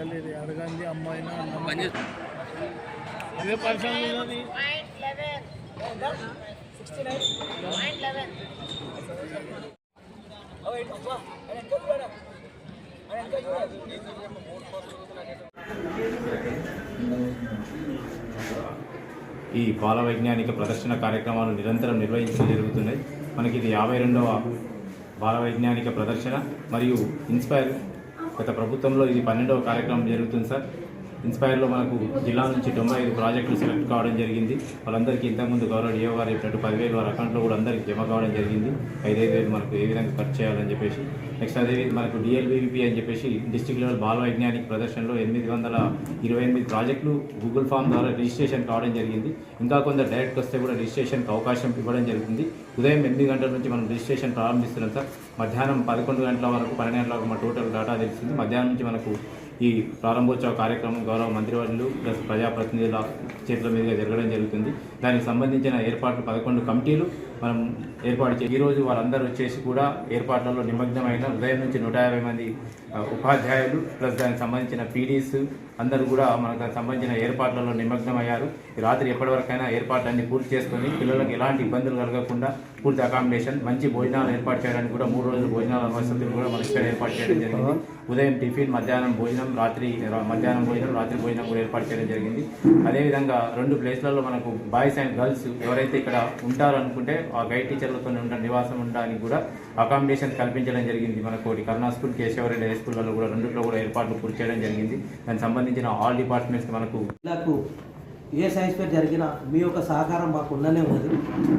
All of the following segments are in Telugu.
అడగండి ఇదే పరిశ్రమ ఉన్నది. ఈ బాల వైజ్ఞానిక ప్రదర్శన కార్యక్రమాలు నిరంతరం నిర్వహించడం జరుగుతున్నాయి. మనకి ఇది యాభై రెండవ బాల వైజ్ఞానిక ప్రదర్శన మరియు ఇన్స్పైర్ గత ప్రభుత్వంలో ఇది పన్నెండవ కార్యక్రమం జరుగుతుంది సార్. ఇన్స్పైర్లో మనకు జిల్లా నుంచి తొంభై ఐదు ప్రాజెక్టులు సెలెక్ట్ కావడం జరిగింది. వాళ్ళందరికీ ఇంతకుముందు గౌరవ డిఓ గారు చెప్పినట్టు పదివేలు వారి అకౌంట్లో కూడా అందరికీ జమ కావడం జరిగింది. ఐదైదు వేలు మనకు ఏ విధంగా ఖర్చు చేయాలని చెప్పేసి. నెక్స్ట్ అదే మనకు డిఎల్బీవీపీ అని చెప్పేసి డిస్టిక్ లెవెల్ బాల వైజ్ఞానిక ప్రదర్శనలో ఎనిమిది వందల ఇరవై ఎనిమిది ప్రాజెక్టులు గూగుల్ ఫామ్ ద్వారా రిజిస్ట్రేషన్ కావడం జరిగింది. ఇంకా కొందరు డైరెక్ట్ వస్తే కూడా రిజిస్ట్రేషన్కి అవకాశం ఇవ్వడం జరుగుతుంది. ఉదయం ఎనిమిది గంటల నుంచి మనం రిజిస్ట్రేషన్ ప్రారంభిస్తున్నాం సార్. మధ్యాహ్నం పదకొండు గంటల వరకు పన్నెండు గంటల వరకు మన టోటల్ డేటా తెలుస్తుంది. మధ్యాహ్నం నుంచి మనకు ఈ ప్రారంభోత్సవ కార్యక్రమం గౌరవ మంత్రివర్యులు ప్లస్ ప్రజాప్రతినిధుల చేతుల మీదుగా జరగడం జరుగుతుంది. దానికి సంబంధించిన ఏర్పాట్లు పదకొండు కమిటీలు మనం ఏర్పాటు చేసి ఈరోజు వారందరూ వచ్చేసి కూడా ఏర్పాట్లలో నిమగ్నమైన ఉదయం నుంచి నూట యాభై మంది ఉపాధ్యాయులు ప్లస్ దానికి సంబంధించిన పీడీస్ అందరూ కూడా మనకు దానికి సంబంధించిన ఏర్పాట్లలో నిమగ్నమయ్యారు. ఈ రాత్రి ఎప్పటివరకైనా ఏర్పాట్లన్నీ పూర్తి చేసుకొని పిల్లలకు ఎలాంటి ఇబ్బందులు కలగకుండా పూర్తి అకామిడేషన్ మంచి భోజనాలు ఏర్పాటు చేయడానికి కూడా మూడు రోజులు భోజనాల వసతులు కూడా మనకి ఇక్కడ ఏర్పాటు చేయడం జరిగింది. ఉదయం టిఫిన్ మధ్యాహ్నం భోజనం రాత్రి మధ్యాహ్నం భోజనం రాత్రి భోజనం కూడా ఏర్పాటు చేయడం జరిగింది. అదేవిధంగా రెండు ప్లేస్లలో మనకు బాయ్స్ అండ్ గర్ల్స్ ఎవరైతే ఇక్కడ ఉంటారనుకుంటే ఆ గైడ్ టీచర్లతో ఉన్న నివాసం ఉండడానికి కూడా అకామిడేషన్ కల్పించడం జరిగింది. మనకు ఒకటి కరుణా స్కూల్ కేశవరెడ్డి హై స్కూళ్ళలో కూడా రెండుట్లో కూడా ఏర్పాట్లు పూర్తి చేయడం జరిగింది. దానికి సంబంధించిన ఆల్ డిపార్ట్మెంట్స్ మనకు నాకు ఏ సైన్స్ ఫేర్ జరిగినా మీ యొక్క సహకారం మాకు ఉండనే ఉన్నది.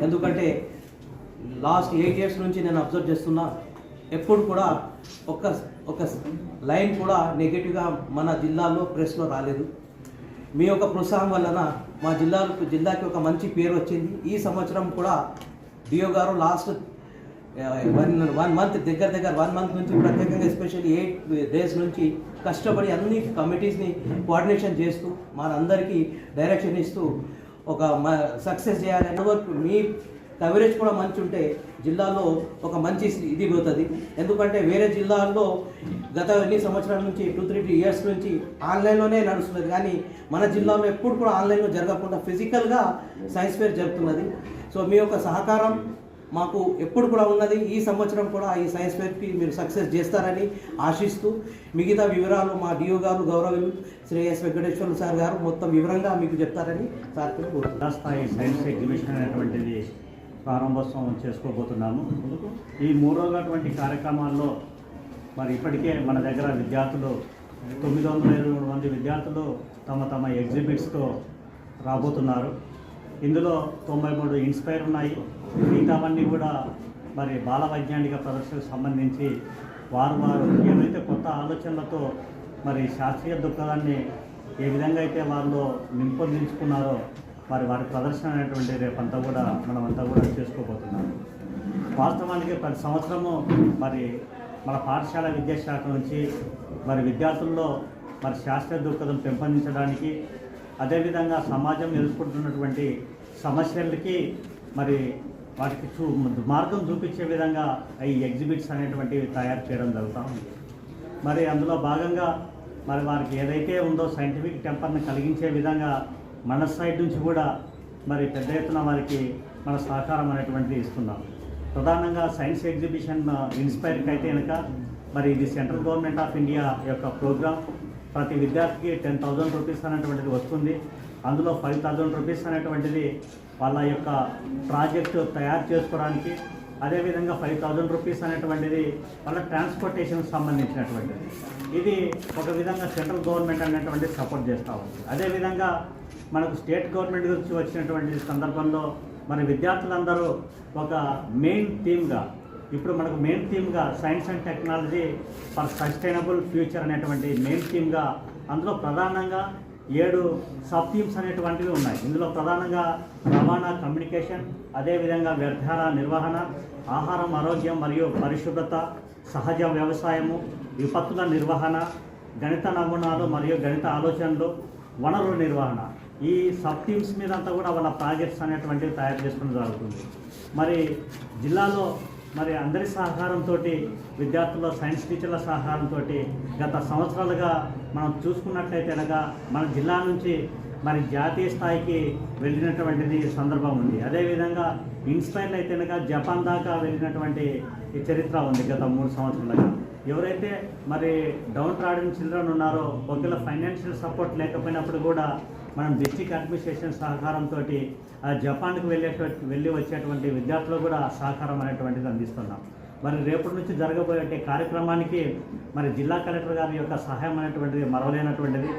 ఎందుకంటే లాస్ట్ ఎయిట్ ఇయర్స్ నుంచి నేను అబ్జర్వ్ చేస్తున్నా ఎప్పుడు కూడా ఒక ఒక లైన్ కూడా నెగిటివ్గా మన జిల్లాలో ప్రెస్లో రాలేదు. మీ యొక్క ప్రోత్సాహం వలన మా జిల్లాలో జిల్లాకి ఒక మంచి పేరు వచ్చింది. ఈ సంవత్సరం కూడా డిఓ గారు లాస్ట్ వన్ వన్ మంత్ దగ్గర దగ్గర వన్ మంత్ నుంచి ప్రత్యేకంగా ఎస్పెషల్లీ ఎయిట్ డేస్ నుంచి కష్టపడి అన్ని కమిటీస్ని కోఆర్డినేషన్ చేస్తూ మనందరికీ డైరెక్షన్ ఇస్తూ ఒక సక్సెస్ చేయాలని వరకు మీ కవరేజ్ కూడా మంచి ఉంటే జిల్లాలో ఒక మంచి ఇది పోతుంది. ఎందుకంటే వేరే జిల్లాల్లో గత ఎన్ని సంవత్సరాల నుంచి టూ త్రీ ఇయర్స్ నుంచి ఆన్లైన్లోనే నడుస్తున్నది. కానీ మన జిల్లాలో ఎప్పుడు కూడా ఆన్లైన్లో జరగకుండా ఫిజికల్గా సైన్స్ ఫేర్ జరుగుతున్నది సో మీ యొక్క సహకారం మాకు ఎప్పుడు కూడా ఉన్నది. ఈ సంవత్సరం కూడా ఈ సైన్స్ ఫెయిర్కి మీరు సక్సెస్ చేస్తారని ఆశిస్తూ మిగతా వివరాలు మా డిఓ గారు గౌరవులు శ్రీ ఎస్ వెంకటేశ్వర సార్ గారు మొత్తం వివరంగా మీకు చెప్తారని సార్ కోరుతున్నాను స్థాయి సైన్స్ ఎగ్జిబిషన్ అనేటువంటిది ప్రారంభోత్సవం చేసుకోబోతున్నాము. ఈ మూడు రోజులటువంటి కార్యక్రమాల్లో మరి ఇప్పటికే మన దగ్గర విద్యార్థులు తొమ్మిది వందల ఇరవై మంది విద్యార్థులు తమ తమ ఎగ్జిబిట్స్తో రాబోతున్నారు. ఇందులో తొంభై మూడు ఇన్స్పైర్ ఉన్నాయి. మిగతావన్నీ కూడా మరి బాల వైజ్ఞానిక ప్రదర్శనకు సంబంధించి వారు వారు ఏమైతే కొత్త ఆలోచనలతో మరి శాస్త్రీయ దృక్పథాన్ని ఏ విధంగా అయితే వాళ్ళు నింపొందించుకున్నారో మరి వారి ప్రదర్శన అనేటువంటి రేపంతా కూడా మనమంతా కూడా చేసుకోబోతున్నాం. వాస్తవానికి ప్రతి సంవత్సరము మరి మన పాఠశాల విద్యాశాఖ నుంచి మరి విద్యార్థుల్లో మరి శాస్త్రీయ దృక్పథం పెంపొందించడానికి అదేవిధంగా సమాజం ఎదుర్కొంటున్నటువంటి సమస్యలకి మరి వాటికి చూ మార్గం చూపించే విధంగా ఈ ఎగ్జిబిట్స్ అనేటువంటివి తయారు చేయడం జరుగుతూ ఉంది. మరి అందులో భాగంగా మరి వారికి ఏదైతే ఉందో సైంటిఫిక్ టెంపర్ని కలిగించే విధంగా మన సైడ్ నుంచి కూడా మరి పెద్ద ఎత్తున వారికి మన సహకారం అనేటువంటిది ఇస్తున్నాం. ప్రధానంగా సైన్స్ ఎగ్జిబిషన్ ఇన్స్పైర్కి అయితే కనుక మరి ఇది సెంట్రల్ గవర్నమెంట్ ఆఫ్ ఇండియా యొక్క ప్రోగ్రామ్. ప్రతి విద్యార్థికి టెన్ థౌజండ్ రూపీస్ అనేటువంటిది వస్తుంది. అందులో ఫైవ్ థౌజండ్ రూపీస్ అనేటువంటిది వాళ్ళ యొక్క ప్రాజెక్టు తయారు చేసుకోవడానికి అదేవిధంగా ఫైవ్ థౌజండ్ రూపీస్ అనేటువంటిది వాళ్ళ ట్రాన్స్పోర్టేషన్కి సంబంధించినటువంటిది. ఇది ఒక విధంగా సెంట్రల్ గవర్నమెంట్ అనేటువంటిది సపోర్ట్ చేస్తూ ఉంది. అదేవిధంగా మనకు స్టేట్ గవర్నమెంట్ నుంచి వచ్చినటువంటి సందర్భంలో మన విద్యార్థులందరూ ఒక మెయిన్ థీమ్గా ఇప్పుడు మనకు main థీమ్గా science and technology for sustainable future అనేటువంటి మెయిన్ థీమ్గా అందులో ప్రధానంగా ఏడు సబ్ థీమ్స్ అనేటువంటివి ఉన్నాయి. ఇందులో ప్రధానంగా రవాణా కమ్యూనికేషన్ అదేవిధంగా వ్యర్థాల నిర్వహణ ఆహారం ఆరోగ్యం మరియు పరిశుభ్రత సహజ వ్యవసాయము విపత్తుల నిర్వహణ గణిత నమూనాలు మరియు గణిత ఆలోచనలు వనరుల నిర్వహణ. ఈ సబ్ టీమ్స్ మీద అంతా కూడా వాళ్ళ ప్రాజెక్ట్స్ అనేటువంటివి తయారు చేసుకోవడం జరుగుతుంది. మరి జిల్లాలో మరి అందరి సహకారంతో విద్యార్థుల సైన్స్ టీచర్ల సహకారంతో గత సంవత్సరాలుగా మనం చూసుకున్నట్లయితే అనగా మన జిల్లా నుంచి మరి జాతీయ స్థాయికి వెళ్ళినటువంటిది సందర్భం ఉంది. అదేవిధంగా ఇన్స్పైర్ అయితే జపాన్ దాకా వెళ్ళినటువంటి చరిత్ర ఉంది గత మూడు సంవత్సరాలుగా. ఎవరైతే మరి డౌన్ ట్రాడన్ చిల్డ్రన్ ఉన్నారో ఒకవేళ ఫైనాన్షియల్ సపోర్ట్ లేకపోయినప్పుడు కూడా మనం డిస్టిక్ అడ్మినిస్ట్రేషన్ సహకారంతో జపాన్కి వెళ్ళే వెళ్ళి వచ్చేటువంటి విద్యార్థులు కూడా సహకారం అనేటువంటిది అందిస్తున్నాం. మరి రేపటి నుంచి జరగబోయే కార్యక్రమానికి మరి జిల్లా కలెక్టర్ గారి యొక్క సహాయం అనేటువంటిది మరవలేనటువంటిది.